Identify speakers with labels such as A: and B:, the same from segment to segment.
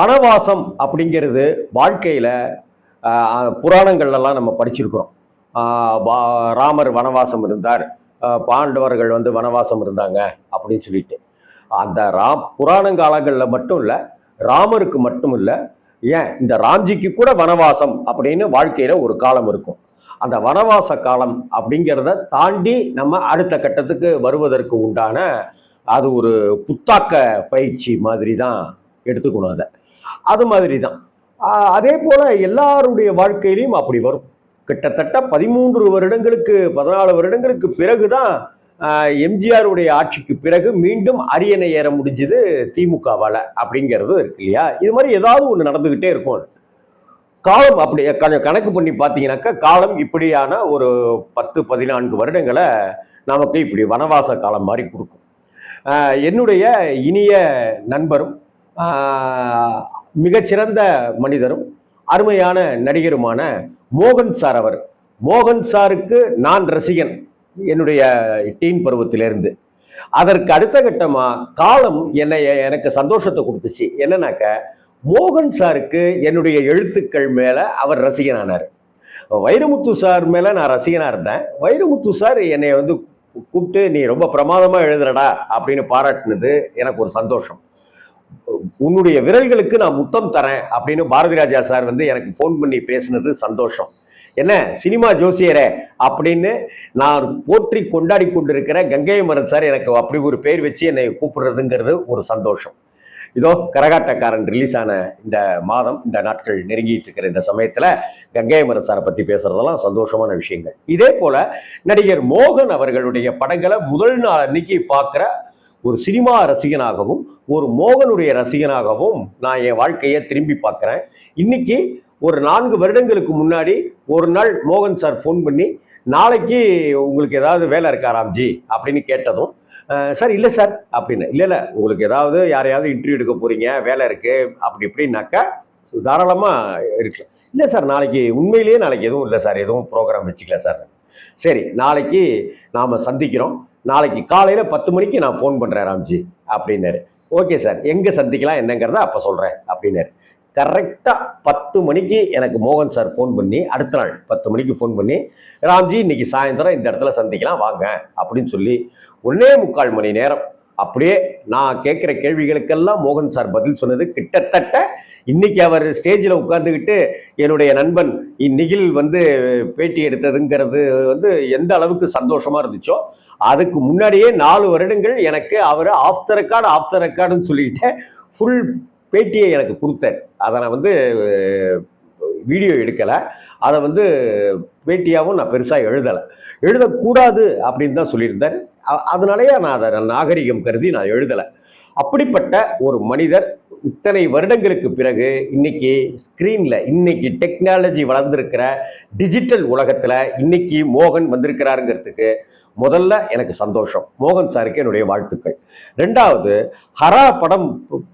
A: வனவாசம் அப்படிங்கிறது வாழ்க்கையில் புராணங்கள்லாம் நம்ம படிச்சிருக்கிறோம். ராமர் வனவாசம் இருந்தார். பாண்டவர்கள் வந்து வனவாசம் இருந்தாங்க அப்படின்னு சொல்லிட்டு. அந்த ராம் புராணங்காலங்களில் மட்டும் இல்லை ராமருக்கு மட்டும் இல்லை ஏன் இந்த ராம்ஜிக்கு கூட வனவாசம் அப்படின்னு வாழ்க்கையில் ஒரு காலம் இருக்கும். அந்த வனவாச காலம் அப்படிங்கிறத தாண்டி நம்ம அடுத்த கட்டத்துக்கு வருவதற்கு உண்டான அது ஒரு புத்தாக்க பயிற்சி மாதிரி தான் எடுத்துக்கணும் அதை. அது மாதிரி தான் அதே போல் எல்லாருடைய வாழ்க்கையிலையும் அப்படி வரும். கிட்டத்தட்ட பதிமூன்று வருடங்களுக்கு பதினாலு வருடங்களுக்கு பிறகு தான் எம்ஜிஆருடைய ஆட்சிக்கு பிறகு மீண்டும் அரியணை ஏற முடிஞ்சது திமுகவால் அப்படிங்கிறது இருக்கு இல்லையா? இது மாதிரி ஏதாவது ஒன்று நடந்துக்கிட்டே இருக்கும் காலம் அப்படி கொஞ்சம் கணக்கு பண்ணி பார்த்தீங்கன்னாக்கா காலம் இப்படியான ஒரு பத்து பதினான்கு வருடங்களை நமக்கு இப்படி வனவாச காலம் மாதிரி கொடுக்கும். என்னுடைய இனிய நண்பரும் மிகச்சிறந்த மனிதரும் அருமையான நடிகருமான மோகன் சார் அவர். மோகன் சாருக்கு நான் ரசிகன் என்னுடைய டீன் பருவத்திலிருந்து. அதற்கு அடுத்த கட்டமாக காலம் என்னை எனக்கு சந்தோஷத்தை கொடுத்துச்சு. என்னன்னாக்க மோகன் சாருக்கு என்னுடைய எழுத்துக்கள் மேலே அவர் ரசிகனானார். வைரமுத்து சார் மேலே நான் ரசிகனாக இருந்தேன். வைரமுத்து சார் என்னை வந்து கூப்பிட்டு நீ ரொம்ப பிரமாதமாக எழுதுறடா அப்படின்னு பாராட்டினது எனக்கு ஒரு சந்தோஷம். உன்னுடைய விரல்களுக்கு நான் முத்தம் தரேன் அப்படின்னு பாரதி ராஜா சார் வந்து எனக்கு ஃபோன் பண்ணி பேசினது சந்தோஷம். என்ன? சினிமா ஜோசியரே அப்படின்னு நான் போற்றி கொண்டாடி கொண்டிருக்கிற கங்கை மரன் சார் எனக்கு அப்படி ஒரு பேர் வச்சு என்னை கூப்பிடுறதுங்கிறது ஒரு சந்தோஷம். இதோ கரகாட்டக்காரன் ரிலீஸ் ஆன இந்த மாதம் இந்த நாட்கள் நெருங்கிட்டு இருக்கிற இந்த சமயத்தில் கங்கை மரன் சாரை பற்றி பேசுறதெல்லாம் சந்தோஷமான விஷயங்கள். இதே போல நடிகர் மோகன் அவர்களுடைய படங்களை முதல் நாள் அன்னைக்கு பார்க்குற ஒரு சினிமா ரசிகனாகவும் ஒரு மோகனுடைய ரசிகனாகவும் நான் என் வாழ்க்கையை திரும்பி பார்க்குறேன். இன்னைக்கு ஒரு நான்கு வருடங்களுக்கு முன்னாடி ஒரு நாள் மோகன் சார் ஃபோன் பண்ணி நாளைக்கு உங்களுக்கு ஏதாவது வேலை இருக்கா ராம்ஜி? அப்படின்னு கேட்டதும் சார் இல்லை சார் அப்படின்னு. இல்லை இல்லை உங்களுக்கு ஏதாவது யாரையாவது இன்டர்வியூ எடுக்க போகிறீங்க வேலை இருக்குது அப்படி இப்படின்னாக்கா தாராளமாக இருக்கலாம். இல்லை சார் நாளைக்கு உண்மையிலேயே நாளைக்கு எதுவும் இல்லை சார் எதுவும் ப்ரோக்ராம் வச்சுக்கல சார். சரி நாளைக்கு நாம் சந்திக்கிறோம். நாளைக்கு காலையில் பத்து மணிக்கு நான் ஃபோன் பண்ணுறேன் ராம்ஜி அப்படின்னாரு. ஓகே சார் எங்கே சந்திக்கலாம் என்னங்கிறத அப்போ சொல்கிறேன் அப்படின்னாரு. கரெக்டாக பத்து மணிக்கு எனக்கு மோகன் சார் ஃபோன் பண்ணி அடுத்த நாள் பத்து மணிக்கு ஃபோன் பண்ணி ராம்ஜி இன்னைக்கு சாயந்தரம் இந்த இடத்துல சந்திக்கலாம் வாங்க அப்படின்னு சொல்லி ஒன்றே முக்கால் மணி நேரம் அப்படியே நான் கேட்குற கேள்விகளுக்கெல்லாம் மோகன் சார் பதில் சொன்னது கிட்டத்தட்ட இன்னைக்கு அவர் ஸ்டேஜில் உட்கார்ந்துக்கிட்டு என்னுடைய நண்பன் இந்நிகில் வந்து பேட்டி எடுத்ததுங்கிறது வந்து எந்த அளவுக்கு சந்தோஷமாக இருந்துச்சோ அதுக்கு முன்னாடியே நாலு வருடங்கள் எனக்கு அவர் off the record off the ரெக்கார்டுன்னு சொல்லிட்டு ஃபுல் பேட்டியை எனக்கு கொடுத்தார். அதை நான் வந்து வீடியோ எடுக்கலை. அதை வந்து பேட்டியாகவும் நான் பெருசாக எழுதலை. எழுதக்கூடாது அப்படின்னு தான் சொல்லியிருந்தார். அதனாலேயே நான் அதை நான் நாகரிகம் கருதி நான் எழுதலை. அப்படிப்பட்ட ஒரு மனிதர் இத்தனை வருடங்களுக்கு பிறகு இன்னைக்கு ஸ்க்ரீனில் இன்னைக்கு டெக்னாலஜி வளர்ந்துருக்கிற டிஜிட்டல் உலகத்தில் இன்னைக்கு மோகன் வந்திருக்கிறாருங்கிறதுக்கு முதல்ல எனக்கு சந்தோஷம். மோகன் சாருக்கு என்னுடைய வாழ்த்துக்கள். ரெண்டாவது ஹரா படம்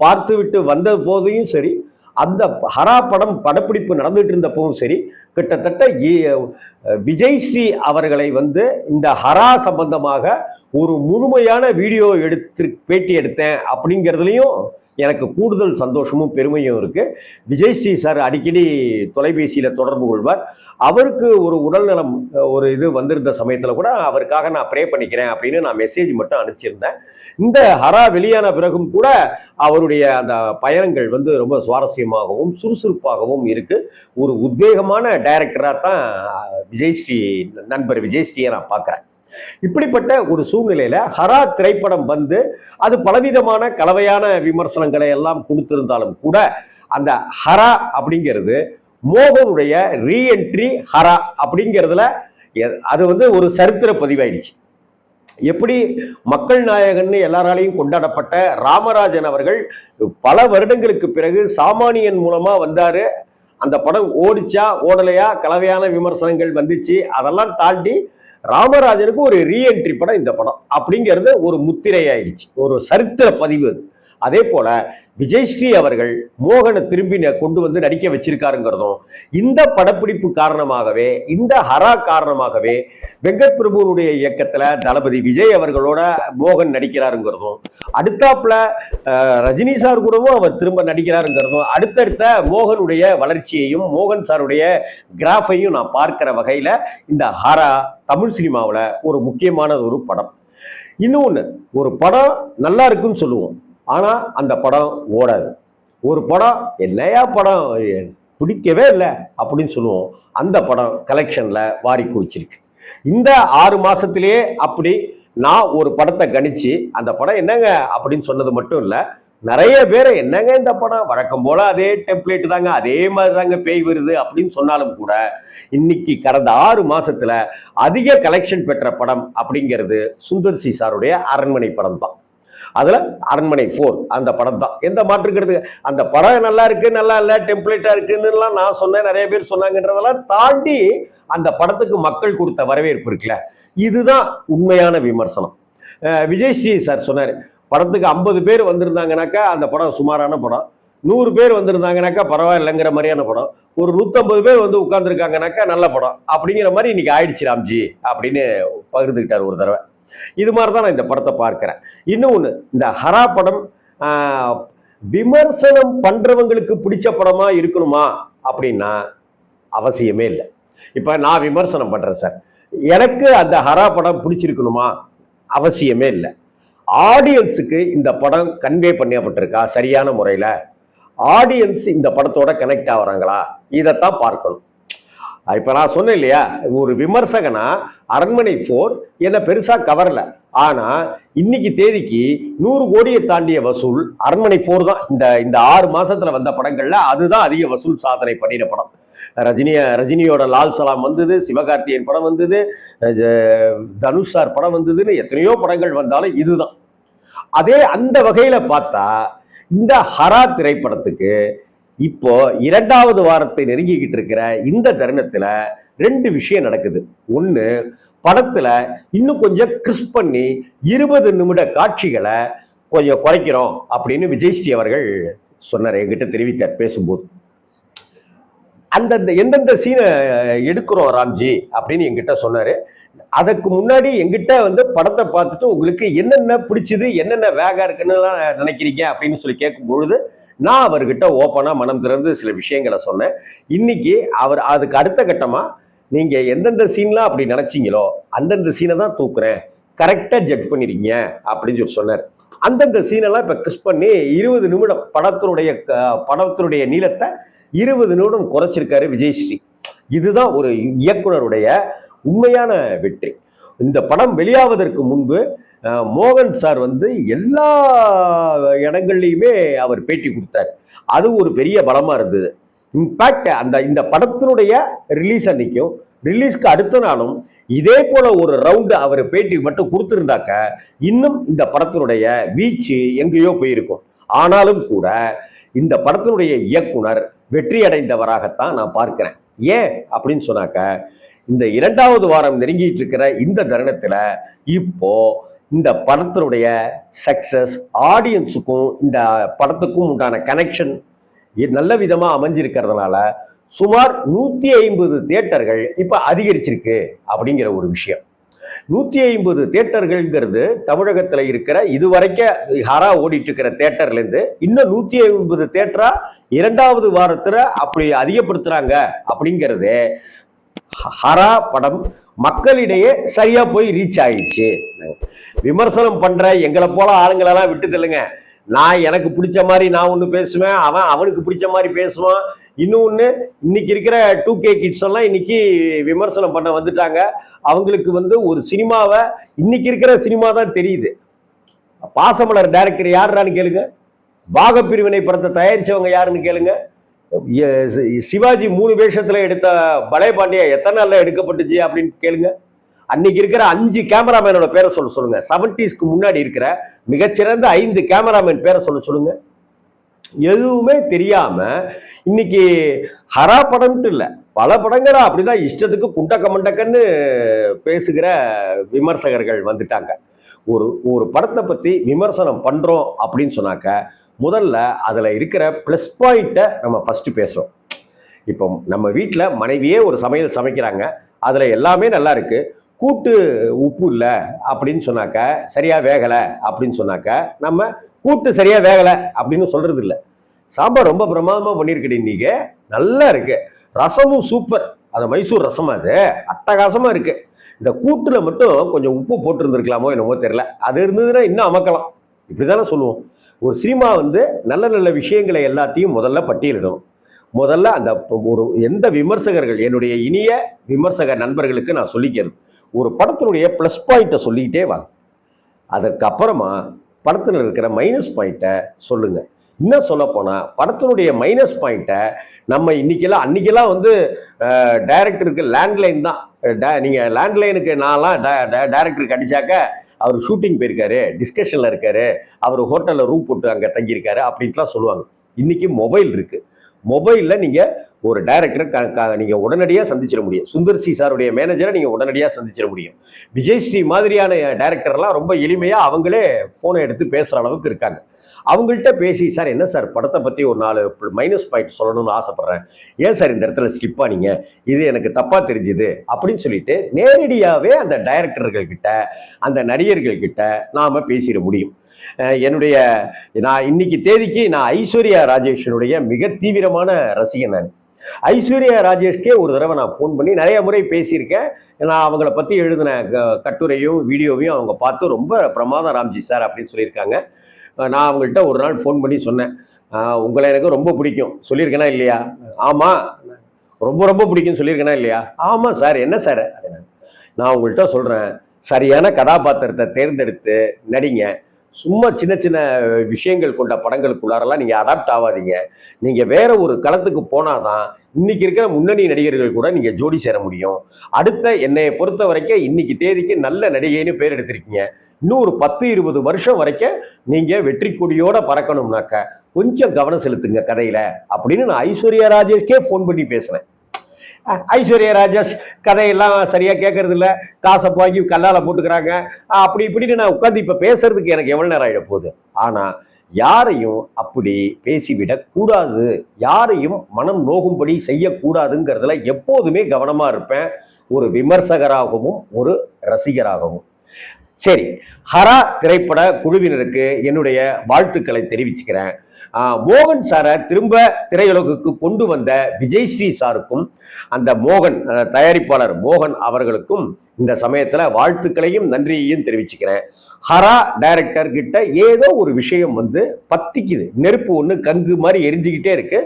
A: பார்த்துவிட்டு வந்த போதையும் சரி அந்த ஹரா படம் படப்பிடிப்பு நடந்துகிட்டு இருந்தப்பவும் சரி கிட்டத்தட்ட விஜய் ஸ்ரீ அவர்களை வந்து இந்த ஹரா சம்பந்தமாக ஒரு முழுமையான வீடியோ எடுத்து பேட்டி எடுத்தேன் அப்படிங்கிறதுலையும் எனக்கு கூடுதல் சந்தோஷமும் பெருமையும் இருக்குது விஜய் ஸ்ரீ சார் அடிக்கடி தொலைபேசியில் தொடர்பு கொள்வார். அவருக்கு ஒரு உடல்நலம் ஒரு இது வந்திருந்த சமயத்தில் கூட அவருக்காக நான் ப்ரே பண்ணிக்கிறேன் அப்படின்னு நான் மெசேஜ் மட்டும் அனுப்பிச்சிருந்தேன். இந்த ஹரா வெளியான பிறகும் கூட அவருடைய அந்த பயணங்கள் வந்து ரொம்ப சுவாரஸ்யமாகவும் சுறுசுறுப்பாகவும் இருக்குது ஒரு உத்வேகமான டைரக்டராக தான் விஜய் ஸ்ரீ நண்பர் விஜய் ஸ்ரீயை நான் பார்க்குறேன். இப்படிப்பட்ட ஒரு சூழ்நிலையில ஹரா திரைப்படம் வந்து அது பலவிதமான கலவையான விமர்சனங்களை எல்லாம் கொடுத்திருந்தாலும் கூட அந்த ஹரா அப்படிங்கிறது மோகனுடைய ரீஎன்ட்ரி ஹரா அப்படிங்கிறதுல அது வந்து ஒரு சரித்திர பதிவாயிடுச்சு. எப்படி மக்கள் நாயகன்னு எல்லாராலையும் கொண்டாடப்பட்ட ராமராஜன் அவர்கள் பல வருடங்களுக்கு பிறகு சாமானியன் மூலமா வந்தாரு. அந்த படம் ஓடிச்சா ஓடலையா கலவையான விமர்சனங்கள் வந்துச்சு. அதெல்லாம் தாண்டி ராமராஜனுக்கு ஒரு ரீஎன்ட்ரி படம் இந்த படம். அப்படிங்கிறது ஒரு முத்திரை ஆயிடுச்சு ஒரு சரித்திர பதிவு அது. அதே போல விஜயஸ்ரீ அவர்கள் மோகனை திரும்பி கொண்டு வந்து நடிக்க வச்சிருக்காருங்கிறதும் இந்த படப்பிடிப்பு காரணமாகவே இந்த ஹரா காரணமாகவே வெங்கட் பிரபுனுடைய இயக்கத்துல தளபதி விஜய் அவர்களோட மோகன் நடிக்கிறாருங்கிறதும் அடுத்தாப்புல ரஜினி சார் கூடவும் அவர் திரும்ப நடிக்கிறாருங்கிறதும் அடுத்தடுத்த மோகனுடைய வளர்ச்சியையும் மோகன் சாருடைய கிராஃபையும் நான் பார்க்கிற வகையில இந்த ஹரா தமிழ் சினிமாவில் ஒரு முக்கியமான ஒரு படம். இன்னொன்று ஒரு படம் நல்லா இருக்குன்னு சொல்லுவோம். ஆனால் அந்த படம் ஓடாது. ஒரு படம் என்னையா படம் பிடிக்கவே இல்லை அப்படின்னு சொல்லுவோம். அந்த படம் கலெக்ஷனில் வாரி குவிச்சிருக்கு. இந்த ஆறு மாதத்துலேயே அப்படி நான் ஒரு படத்தை கணிச்சு அந்த படம் என்னங்க அப்படின்னு சொன்னது மட்டும் இல்லை நிறைய பேர் என்னங்க இந்த படம்? வழக்கம் போல் அதே டெம்ப்ளேட் தாங்க அதே மாதிரி தாங்க பேய் வருது அப்படின்னு சொன்னாலும் கூட இன்னைக்கு கடந்த ஆறு மாதத்தில் அதிக கலெக்ஷன் பெற்ற படம் அப்படிங்கிறது சுந்தர் சி சாருடைய அரண்மனை படம் தான் அதில் அரண்மனை ஃபோர் அந்த படம் தான். எந்த மாற்றுக்கிறது அந்த படம் நல்லா இருக்குது நல்லா இல்லை டெம்ப்ளேட்டாக இருக்குன்னுலாம் நான் சொன்னேன் நிறைய பேர் சொன்னாங்கன்றதெல்லாம் தாண்டி அந்த படத்துக்கு மக்கள் கொடுத்த வரவேற்பு இருக்குல்ல இதுதான் உண்மையான விமர்சனம். விஜய் ஸ்ரீ சார் சொன்னார் படத்துக்கு ஐம்பது பேர் வந்திருந்தாங்கனாக்கா அந்த படம் சுமாரான படம். நூறு பேர் வந்திருந்தாங்கனாக்கா பரவாயில்லைங்கிற மாதிரியான படம். ஒரு நூற்றம்பது பேர் வந்து உட்காந்துருக்காங்கனாக்கா நல்ல படம். அப்படிங்கிற மாதிரி இன்னைக்கு ஆயிடுச்சு ராம்ஜி அப்படின்னு பகிர்ந்துக்கிட்டார் ஒரு தடவை. இது மாதிரி தான் நான் இந்த படத்தை பார்க்குறேன். இன்னும் ஒன்று இந்த ஹரா படம் விமர்சனம் பண்றவங்களுக்கு பிடிச்ச படமா இருக்கணுமா அப்படின்னா அவசியமே இல்லை. இப்போ நான் விமர்சனம் பண்றேன் சார். எனக்கு அந்த ஹரா படம் பிடிச்சிருக்கணுமா அவசியமே இல்லை. ஆடியன்ஸுக்கு இந்த படம் கன்வே பண்ணப்பட்டிருக்கா சரியான முறையில்? ஆடியன்ஸ் இந்த படத்தோட கனெக்ட் ஆகிறாங்களா இதைத்தான் பார்க்கணும். இப்போ நான் சொன்னேன் இல்லையா? ஒரு விமர்சகனா அரண்மனை ஃபோர் என்ன பெருசாக கவரல. ஆனால் இன்னைக்கு தேதிக்கு நூறு கோடியை தாண்டிய வசூல் அரண்மனை ஃபோர் தான். இந்த இந்த ஆறு மாதத்தில் வந்த படங்களில் அதுதான் அதிக வசூல் சாதனை பண்ணின படம். ரஜினிய ரஜினியோட லால் சலாம் வந்தது சிவகார்த்திகேயன் படம் வந்தது தனுஷ் சார் படம் வந்ததுன்னு எத்தனையோ படங்கள் வந்தாலும் இதுதான். அதே அந்த வகையில் பார்த்தா இந்த ஹரா திரைப்படத்துக்கு இப்போ இரண்டாவது வாரத்தை நெருங்கிக்கிட்டு இருக்கிற இந்த தருணத்துல ரெண்டு விஷயம் நடக்குது. ஒண்ணு படத்துல இன்னும் கொஞ்சம் கிறிஸ்ப் பண்ணி இருபது நிமிட காட்சிகளை கொஞ்சம் குறைக்கிறோம் அப்படின்னு விஜய்ஸ்ரீ அவர்கள் சொன்னார் என்கிட்ட தெரிவித்தார் பேசும்போது. அந்தந்த எந்தெந்த சீனை எடுக்கிறோம் ராம்ஜி அப்படின்னு எங்கிட்ட சொன்னார். அதுக்கு முன்னாடி எங்கிட்ட வந்து படத்தை பார்த்துட்டு உங்களுக்கு என்னென்ன பிடிச்சிது என்னென்ன வேகம் இருக்குன்னுலாம் நினைக்கிறீங்க அப்படின்னு சொல்லி கேட்கும் பொழுது நான் அவர்கிட்ட ஓப்பனாக மனம் திறந்து சில விஷயங்களை சொன்னேன். இன்னைக்கு அவர் அதுக்கு அடுத்த கட்டமாக நீங்கள் எந்தெந்த சீன்லாம் அப்படி நினச்சிங்களோ அந்தந்த சீனை தான் தூக்குறேன். கரெக்டாக ஜட்ஜ் பண்ணிருக்கீங்க அப்படின்னு சொல்லி சொன்னார். அந்தந்த சீனெல்லாம் இப்போ கிஸ் பண்ணி இருபது நிமிடம் படத்தினுடைய க- படத்தினுடைய நீளத்தை இருபது நிமிடம் குறைச்சிருக்காரு விஜயஸ்ரீ. இதுதான் ஒரு இயக்குனருடைய உண்மையான வெற்றி. இந்த படம் வெளியாவதற்கு முன்பு மோகன் சார் வந்து எல்லா இடங்கள்லையுமே அவர் பேட்டி கொடுத்தார். அது ஒரு பெரிய பலமாக இருந்தது. இம்பேக்ட் அந்த இந்த படத்தினுடைய ரிலீஸ் அன்னைக்கும் ரிலீஸ்க்கு அடுத்த நாளும் இதே போல ஒரு ரவுண்டு அவர் பேட்டி மட்டும் கொடுத்துருந்தாக்க இன்னும் இந்த படத்தினுடைய வீச்சு எங்கேயோ போயிருக்கும். ஆனாலும் கூட இந்த படத்தினுடைய இயக்குனர் வெற்றி அடைந்தவராகத்தான் நான் பார்க்கிறேன். ஏன்? அப்படின்னு சொன்னாக்க இந்த இரண்டாவது வாரம் நெருங்கிட்டு இருக்கிற இந்த தருணத்தில் இப்போ இந்த படத்தினுடைய சக்சஸ் ஆடியன்ஸுக்கும் இந்த படத்துக்கும் உண்டான கனெக்ஷன் நல்ல விதமாக அமைஞ்சிருக்கிறதுனால சுமார் நூற்றி ஐம்பது தேட்டர்கள் இப்போ அதிகரிச்சிருக்கு அப்படிங்கிற ஒரு விஷயம். நூற்றி ஐம்பது தேட்டர்கள்ங்கிறது தமிழகத்தில் இருக்கிற இதுவரைக்கும் ஹரா ஓடிட்டு இருக்கிற தேட்டர்லேருந்து இன்னும் நூற்றி ஐம்பது தேட்டரா இரண்டாவது வாரத்தில் அப்படி அதிகப்படுத்துகிறாங்க அப்படிங்கிறது ஹரா படம் மக்களிடையே சரியாக போய் ரீச் ஆயிடுச்சு. விமர்சனம் பண்ணுற எங்களை போல ஆளுங்களெல்லாம் விட்டு தெல்லுங்க நான் எனக்கு பிடிச்ச மாதிரி நான் ஒன்று பேசுவேன் அவன் அவனுக்கு பிடிச்ச மாதிரி பேசுவான். இன்னொன்று இன்னைக்கு இருக்கிற டூ கே கிட்ஸ் எல்லாம் இன்னைக்கு விமர்சனம் பண்ண வந்துட்டாங்க. அவங்களுக்கு வந்து ஒரு சினிமாவை இன்னைக்கு இருக்கிற சினிமா தான் தெரியுது. பாசமலர் டைரக்டர் யாருன்னு கேளுங்க. பாகப்பிரிவினை படத்தை தயாரித்தவங்க யாருன்னு கேளுங்க. சிவாஜி மூணு வேஷத்தில் எடுத்த பலே பாண்டியா எத்தனை நாளில் எடுக்கப்பட்டுச்சு அப்படின்னு கேளுங்க. அன்னைக்கு இருக்கிற அஞ்சு கேமராமேனோட பேரை சொல்ல சொல்லுங்க. செவன்டிஸ்க்கு முன்னாடி இருக்கிற மிகச்சிறந்த ஐந்து கேமராமேன் பேரை சொல்ல சொல்லுங்க. எதுவுமே தெரியாம இன்னைக்கு ஹரா படம்ட்டு இல்லை. பல படங்களா அப்படிதான் இஷ்டத்துக்கு குண்டக்க மண்டக்கன்னு பேசுகிற விமர்சகர்கள் வந்துட்டாங்க. ஒரு ஒரு படத்தை பற்றி விமர்சனம் பண்ணுறோம் அப்படின்னு சொன்னாக்க முதல்ல அதில் இருக்கிற ப்ளஸ் பாயிண்ட்டை நம்ம ஃபஸ்ட்டு பேசுகிறோம் இப்போ நம்ம வீட்டில் மனைவியே ஒரு சமையல் சமைக்கிறாங்க. அதில் எல்லாமே நல்லா இருக்கு. கூட்டு உப்பு இல்லை அப்படின்னு சொன்னாக்க சரியாக வேகலை அப்படின்னு சொன்னாக்க நம்ம கூட்டு சரியாக வேகலை அப்படின்னு சொல்கிறது இல்லை. சாம்பார் ரொம்ப பிரமாதமாக பண்ணியிருக்கேன் இன்றைக்கி நல்லா இருக்குது ரசமும் சூப்பர் அது மைசூர் ரசம் அது. அட்டகாசமாக இருக்குது இந்த கூட்டில் மட்டும் கொஞ்சம் உப்பு போட்டிருந்துருக்கலாமோ என்னமோ தெரியல. அது இருந்ததுன்னா இன்னும் அமக்கலாம். இப்படி தானே சொல்லுவோம். ஒரு சினிமா வந்து நல்ல நல்ல விஷயங்களை எல்லாத்தையும் முதல்ல பட்டியலிடணும். முதல்ல அந்த ஒரு எந்த விமர்சகர்கள் என்னுடைய இனிய விமர்சக நண்பர்களுக்கு நான் சொல்லிக்கிறது ஒரு படத்தினுடைய ப்ளஸ் பாயிண்ட்டை சொல்லிக்கிட்டே வாங்க அதற்கப்புறமா படத்தில் இருக்கிற மைனஸ் பாயிண்ட்டை சொல்லுங்க. இன்னும் சொல்லப்போனால் படத்தினுடைய மைனஸ் பாயிண்ட்டை நம்ம இன்னைக்கெல்லாம் அன்னைக்கெல்லாம் வந்து டைரக்டருக்கு லேண்ட்லைன் தான். டே- நீங்கள் லேண்ட்லைனுக்கு நான்லாம் டைரக்டருக்கு அடித்தாக்க அவர் ஷூட்டிங் போயிருக்காரு டிஸ்கஷனில் இருக்காரு அவர் ஹோட்டலில் ரூம் போட்டு அங்கே தங்கியிருக்காரு அப்படின்ட்டுலாம் சொல்லுவாங்க. இன்றைக்கி மொபைல் இருக்குது மொபைலில் நீங்கள் ஒரு டைரக்டரை நீங்கள் உடனடியாக சந்திச்சிட முடியும். சுந்தர் சி சாருடைய மேனேஜரை நீங்கள் உடனடியாக சந்திச்சிட முடியும். விஜய் ஸ்ரீ மாதிரியான டைரக்டர்லாம் ரொம்ப எளிமையாக அவங்களே ஃபோனை எடுத்து பேசுகிற அளவுக்கு இருக்காங்க. அவங்கள்ட்ட பேசி சார் என்ன சார் படத்தை பற்றி ஒரு நாலு மைனஸ் பாயிண்ட் சொல்லணும்னு ஆசைப்பட்றேன். ஏன் சார் இந்த இடத்துல ஸ்கிப் ஆனீங்க? இது எனக்கு தப்பாக தெரிஞ்சுது. அப்படின்னு சொல்லிட்டு நேரடியாகவே அந்த டைரக்டர்கள்கிட்ட அந்த நடிகர்கள்கிட்ட நாம் பேசிட முடியும். என்னுடைய நான் இன்னைக்கு தேதிக்கு நான் ஐஸ்வர்யா ராஜேஷனுடைய மிக தீவிரமான ரசிகன் நான். ஐஸ்வர்யா ராஜேஷ்கே ஒரு தடவை நான் ஃபோன் பண்ணி நிறைய முறை பேசியிருக்கேன். நான் அவங்கள பற்றி எழுதின க- கட்டுரையும் வீடியோவையும் அவங்க பார்த்து ரொம்ப பிரமாதம் ராம்ஜி சார் அப்படின்னு சொல்லியிருக்காங்க. நான் அவங்கள்ட்ட ஒரு நாள் ஃபோன் பண்ணி சொன்னேன். உங்களை எனக்கு ரொம்ப பிடிக்கும். சொல்லியிருக்கேனா இல்லையா? ஆமாம் ரொம்ப ரொம்ப பிடிக்கும்னு சொல்லியிருக்கேனா இல்லையா? ஆமாம் சார். என்ன சார்? நான் உங்கள்கிட்ட சொல்கிறேன் சரியான கதாபாத்திரத்தை தேர்ந்தெடுத்து நடிங்க. சும்மா சின்ன சின்ன விஷயங்கள் கொண்ட படங்களுக்குள்ளாரெல்லாம் நீங்கள் அடாப்ட் ஆகாதீங்க நீங்கள் வேற ஒரு களத்துக்கு போனாதான் இன்னைக்கு இருக்கிற முன்னணி நடிகர்கள் கூட நீங்கள் ஜோடி சேர முடியும். அடுத்த என்னை பொறுத்த வரைக்கும் இன்னைக்கு தேதிக்கு நல்ல நடிகைன்னு பேர் எடுத்திருக்கீங்க. இன்னும் ஒரு பத்து இருபது வருஷம் வரைக்கும் நீங்கள் வெற்றி கொடியோட பறக்கணும்னாக்க கொஞ்சம் கவனம் செலுத்துங்க கதையில் அப்படின்னு நான் ஐஸ்வர்யா ராஜேஷ்கே ஃபோன் பண்ணி பேசுகிறேன் ஐஸ்வர்யா ராஜேஷ் கதையெல்லாம் சரியாக கேட்கறது இல்லை காசை வாங்கி கல்லால் போட்டுக்கிறாங்க. அப்படி இப்படின்னு நான் உட்காந்து இப்போ பேசுறதுக்கு எனக்கு எவ்வளோ நேரம் ஆகிட போகுது? ஆனால் யாரையும் அப்படி பேசிவிடக்கூடாது யாரையும் மனம் நோகும்படி செய்யக்கூடாதுங்கிறதுல எப்போதுமே கவனமாக இருப்பேன். ஒரு விமர்சகராகவும் ஒரு ரசிகராகவும். சரி ஹரா திரைப்பட குழுவினருக்கு என்னுடைய வாழ்த்துக்களை தெரிவிச்சுக்கிறேன். மோகன் சாரை திரும்ப திரையுலகுக்கு கொண்டு வந்த விஜய் ஸ்ரீ சாருக்கும் அந்த மோகன் தயாரிப்பாளர் மோகன் அவர்களுக்கும் இந்த சமயத்தில் வாழ்த்துக்களையும் நன்றியையும் தெரிவிச்சுக்கிறேன். ஹரா டைரக்டர் கிட்ட ஏதோ ஒரு விஷயம் வந்து பத்திக்குது. நெருப்பு ஒன்று கங்கு மாதிரி எரிஞ்சுக்கிட்டே இருக்கு.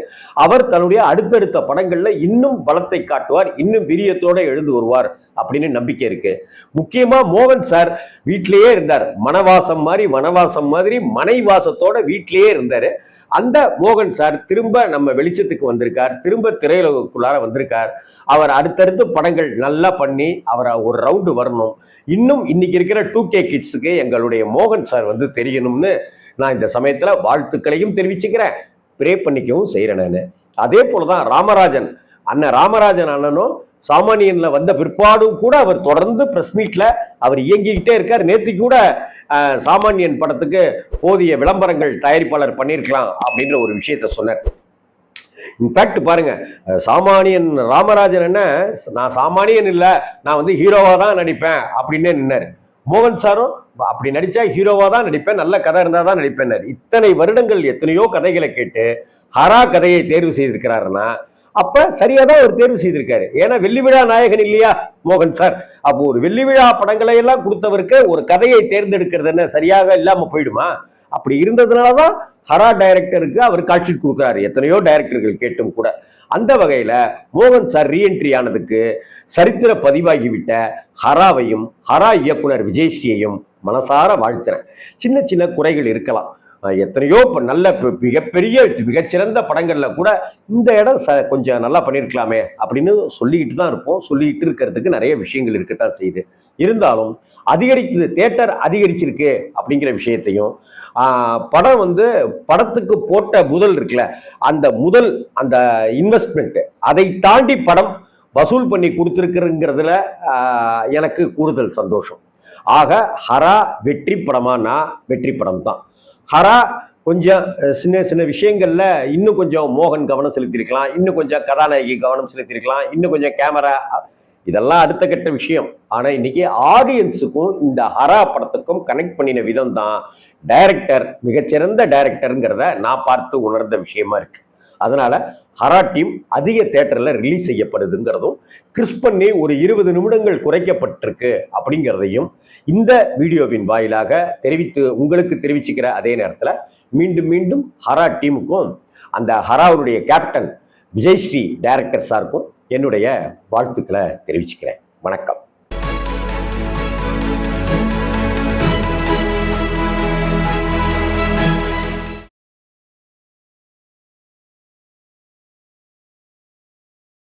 A: அவர் தன்னுடைய அடுத்தடுத்த படங்களில் இன்னும் பலத்தை காட்டுவார் இன்னும் வீரியத்தோட எழுந்து வருவார் அப்படின்னு நம்பிக்கை இருக்கு. முக்கியமாக மோகன் சார் வீட்டிலேயே இருந்தார். மனவாசம் மாதிரி வனவாசம் மாதிரி மனைவாசத்தோட வீட்டிலேயே இருந்தார். அந்த மோகன் சார் திரும்ப நம்ம வெளிச்சத்துக்கு வந்திருக்கார். திரும்ப திரையுலகுக்குள்ளார வந்திருக்கார். அவர் அடுத்தடுத்து படங்கள் நல்லா பண்ணி அவரை ஒரு ரவுண்டு வரணும். இன்னும் இன்னைக்கு இருக்கிற டூ கே கிட்ஸுக்கு எங்களுடைய மோகன் சார் வந்து தெரியணும்னு நான் இந்த சமயத்தில் வாழ்த்துக்களையும் தெரிவிச்சுக்கிறேன். ப்ரே பண்ணிக்கவும் செய்கிறேன் நான். அதே போல தான் ராமராஜன். அண்ணன் ராமராஜன் அண்ணனும் சாமானியனில் வந்த பிற்பாடும் கூட அவர் தொடர்ந்து ப்ரெஸ் மீட்டில் அவர் இயங்கிக்கிட்டே இருக்கார். நேற்று கூட சாமானியன் படத்துக்கு போதிய விளம்பரங்கள் தயாரிப்பாளர் பண்ணியிருக்கலாம் அப்படின்ற ஒரு விஷயத்த சொன்னார். இன்ஃபேக்ட் பாருங்க சாமானியன் ராமராஜன் என்ன நான் சாமானியன் இல்லை நான் வந்து ஹீரோவாக தான் நடிப்பேன் அப்படின்னே நின்னார். மோகன் சாரும் அப்படி நடித்தா ஹீரோவாக தான் நடிப்பேன் நல்ல கதை இருந்தால் தான் நடிப்பேன் இத்தனை வருடங்கள் எத்தனையோ கதைகளை கேட்டு ஹரா கதையை தேர்வு செய்திருக்கிறாருன்னா அப்ப சரியா தான் அவர் தேர்வு செய்திருக்காரு. ஏன்னா வெள்ளி விழா நாயகன் இல்லையா? மோகன் சார். அப்போ ஒரு வெள்ளி விழா படங்களை எல்லாம் கொடுத்தவருக்கு ஒரு கதையை தேர்ந்தெடுக்கிறது என்ன சரியாக இல்லாம போயிடுமா? அப்படி இருந்ததுனால தான் ஹரா டைரக்டருக்கு அவர் காட்சி கொடுக்குறாரு. எத்தனையோ டைரக்டர்கள் கேட்டும் கூட. அந்த வகையில் மோகன் சார் ரீஎன்ட்ரி ஆனதுக்கு சரித்திர பதிவாகிவிட்ட ஹராவையும் ஹரா இயக்குனர் விஜய்ஸ்ரீயையும் மனசார வாழ்த்துறேன். சின்ன சின்ன குறைகள் இருக்கலாம். எத்தனையோ நல்ல மிகப்பெரிய மிகச்சிறந்த படங்களில் கூட இந்த இடம் ச கொஞ்சம் நல்லா பண்ணியிருக்கலாமே அப்படின்னு சொல்லிக்கிட்டு தான் இருப்போம். சொல்லிக்கிட்டு இருக்கிறதுக்கு நிறைய விஷயங்கள் இருக்கத்தான் செய்யுது. இருந்தாலும் அதிகரிக்குது தேட்டர் அதிகரிச்சிருக்கு அப்படிங்கிற விஷயத்தையும் படம் வந்து படத்துக்கு போட்ட முதல் இருக்குல்ல அந்த முதல் அந்த இன்வெஸ்ட்மெண்ட்டு அதை தாண்டி படம் வசூல் பண்ணி கொடுத்துருக்குறங்கிறதுல எனக்கு கூடுதல் சந்தோஷம். ஆக ஹரா வெற்றி படமானா வெற்றி படம் தான் ஹரா கொஞ்சம் சின்ன சின்ன விஷயங்கள்ல இன்னும் கொஞ்சம் மோகன் கவனம் செலுத்தியிருக்கலாம். இன்னும் கொஞ்சம் கதாநாயகி கவனம் செலுத்தியிருக்கலாம். இன்னும் கொஞ்சம் கேமரா இதெல்லாம் அடுத்த கட்ட விஷயம். ஆனா இன்னைக்கு ஆடியன்ஸுக்கும் இந்த ஹரா படத்துக்கும் கனெக்ட் பண்ணின விதம் தான் டைரக்டர் மிகச்சிறந்த டைரக்டருங்கிறத நான் பார்த்து உணர்ந்த விஷயமா இருக்கு. அதனால் ஹரா டீம் அதிக தேட்டரில் ரிலீஸ் செய்யப்படுதுங்கிறதும் கிறிஸ்பன்னே ஒரு இருபது நிமிடங்கள் குறைக்கப்பட்டிருக்கு அப்படிங்கிறதையும் இந்த வீடியோவின் வாயிலாக தெரிவித்து உங்களுக்கு தெரிவிச்சுக்கிற அதே நேரத்தில் மீண்டும் மீண்டும் ஹரா டீமுக்கும் அந்த ஹராவுடைய கேப்டன் விஜய் ஸ்ரீ டைரக்டர் சாருக்கும் என்னுடைய வாழ்த்துக்களை தெரிவிச்சுக்கிறேன். வணக்கம்.